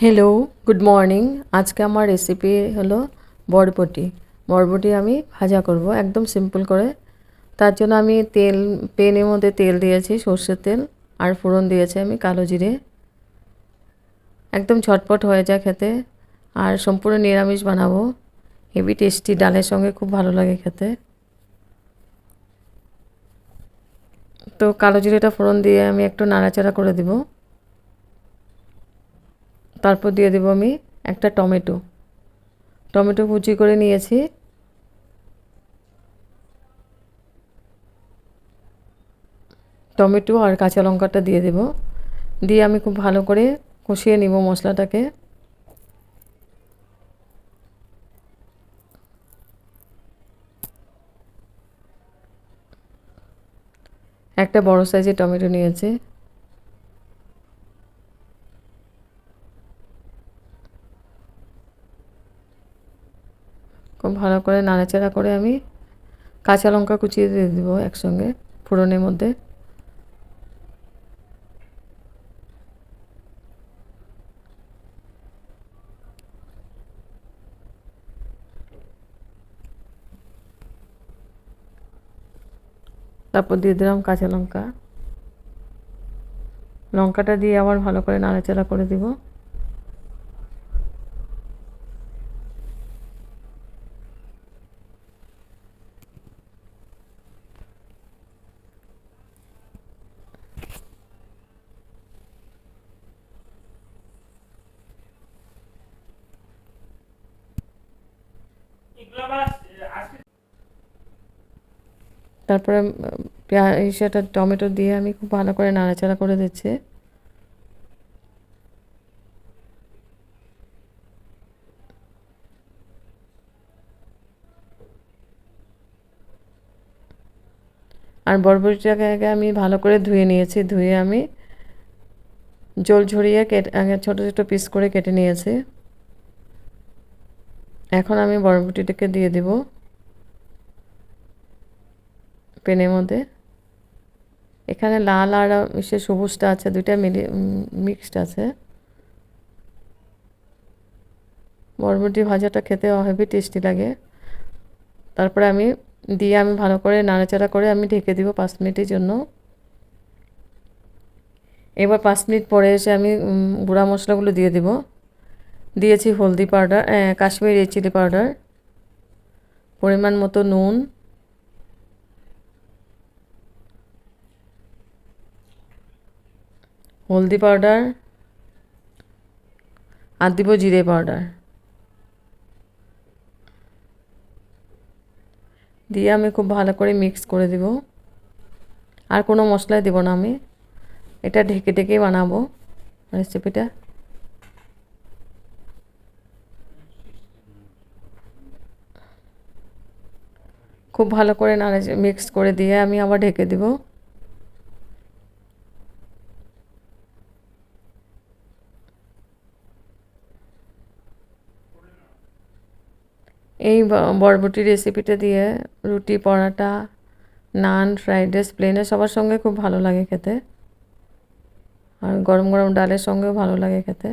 Hello good morning আজকে আমার recipe হলো বরবটি। বরবটি আমি ভাজা করব, একদম সিম্পল করে। তার জন্য আমি তেল, পেনের মধ্যে তেল দিয়েছি, সর্ষের তেল, আর ফোড়ন দিয়েছি আমি কালো জিরে। একদম ঝটপট হয়ে যায় খেতে, আর সম্পূর্ণ নিরামিষ বানাবো। হেভি টেস্টি ডালের সঙ্গে খুব ভালো লাগে খেতে। তো কালো জিরেটা ফোড়ন দিয়ে আমি একটু নাড়াচাড়া করে দেবো। তারপর দিয়ে দেবো আমি একটা টমেটো। টমেটো কুচি করে নিয়েছি। টমেটো আর কাঁচা লঙ্কাটা দিয়ে দেব। দিয়ে আমি খুব ভালো করে কষিয়ে নিব মশলাটাকে। একটা বড় সাইজের টমেটো নিয়েছি। খুব ভালো করে নাড়াচাড়া করে আমি কাঁচা লঙ্কা কুচিয়ে দিয়ে দেবো একসঙ্গে ফোড়নের মধ্যে। তারপর দিয়ে দিলাম কাঁচা লঙ্কা। লঙ্কাটা দিয়ে আবার ভালো করে নাড়াচাড়া করে দিব। তারপরে সেটা টমেটো দিয়ে আমি খুব ভালো করে নাড়াচাড়া করে দিচ্ছি। আর বরবটিটাকে আগে আমি ভালো করে ধুয়ে নিয়েছি, ধুয়ে আমি জল ঝরিয়ে কেটে, আগে ছোটো ছোটো পিস করে কেটে নিয়েছি। এখন আমি বরবটিটাকে দিয়ে দেব পেনের মধ্যে। এখানে লাল আর সে সবুজটা আছে, দুইটা মিলি মিক্সড আছে। বরবটি ভাজাটা খেতে হেভি টেস্টি লাগে। তারপরে আমি দিয়ে আমি ভালো করে নাড়াচাড়া করে আমি ঢেকে দিব পাঁচ মিনিটের জন্য। এবার পাঁচ মিনিট পরে এসে আমি গুঁড়া মশলাগুলো দিয়ে দিব। দিয়েছি হলদি পাউডার কাশ্মীরি চিলি পাউডার, পরিমাণ মতো নুন। হলদি পাউডার আর দিব জিরে পাউডার। দিয়ে আমি খুব ভালো করে মিক্স করে দিব। আর কোনো মশলাই দেবো না আমি। এটা ঢেকে ঢেকেই বানাবো রেসিপিটা। খুব ভালো করে নাড়ে মিক্স করে দিয়ে আমি আবার ঢেকে দিব। এই বরবটি রেসিপিটা দিয়ে রুটি, পরাটা, নান ফ্রাইড রাইস প্লেনে সবার সঙ্গে খুব ভালো লাগে খেতে। আর গরম গরম ডালের সঙ্গেও ভালো লাগে খেতে।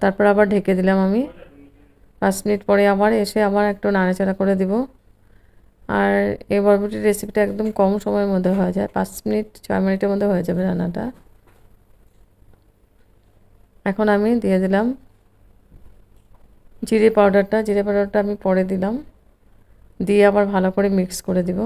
তারপর আবার ঢেকে দিলাম আমি। পাঁচ মিনিট পরে আবার এসে আবার একটু নাড়াচাড়া করে দিব। আর এই বরবটির রেসিপিটা একদম কম সময়ের মধ্যে হয়ে যায়, পাঁচ মিনিট, ছয় মিনিটের মধ্যে হয়ে যাবে রান্নাটা। এখন আমি দিয়ে দিলাম জিরে পাউডারটা জিরে পাউডারটা আমি পরে দিলাম। দিয়ে আবার ভালো করে মিক্স করে দিব।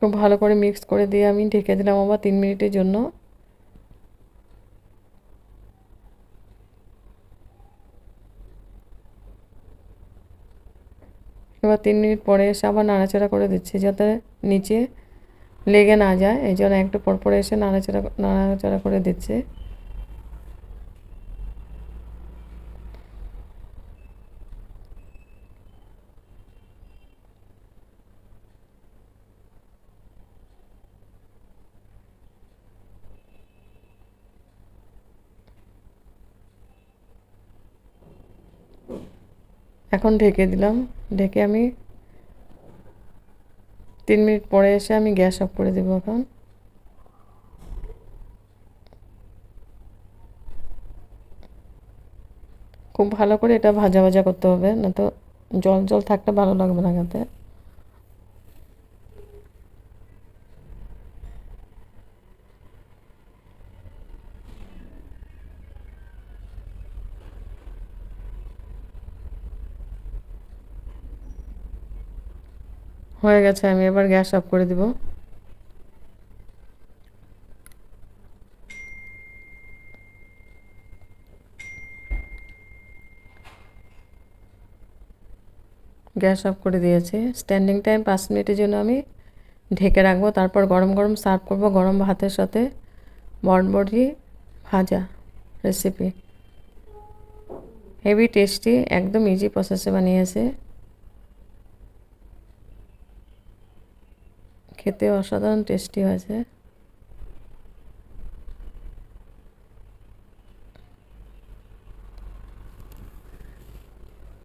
খুব ভালো করে মিক্স করে দিয়ে আমি ঢেকে দিলাম আবার তিন মিনিটের জন্য। এবার তিন মিনিট পরে এসে আবার নাড়াচাড়া করে দিচ্ছি যাতে নিচে লেগে না যায়। এই জন্য একটু পরপরে এসে নাড়াচাড়া নাড়াচাড়া করে দিচ্ছি। এখন ঢেকে দিলাম। ঢেকে আমি তিন মিনিট পরে এসে আমি গ্যাস অফ করে দেবো এখন। খুব ভালো করে এটা ভাজা ভাজা করতে হবে, না তো জল জল থাকতে ভালো লাগবে না খেতে। হয়ে গেছে, আমি এবার গ্যাস অফ করে দিব। গ্যাস অফ করে দিয়েছি। স্ট্যান্ডিং টাইম পাঁচ মিনিটের জন্য আমি ঢেকে রাখব। তারপর গরম গরম সার্ভ করব, গরম ভাতের সাথে। বটবটি ভাজা রেসিপি হেভি টেস্টি একদম ইজি প্রসেসে বানিয়েছে। খেতে অসাধারণ টেস্টি হয়েছে।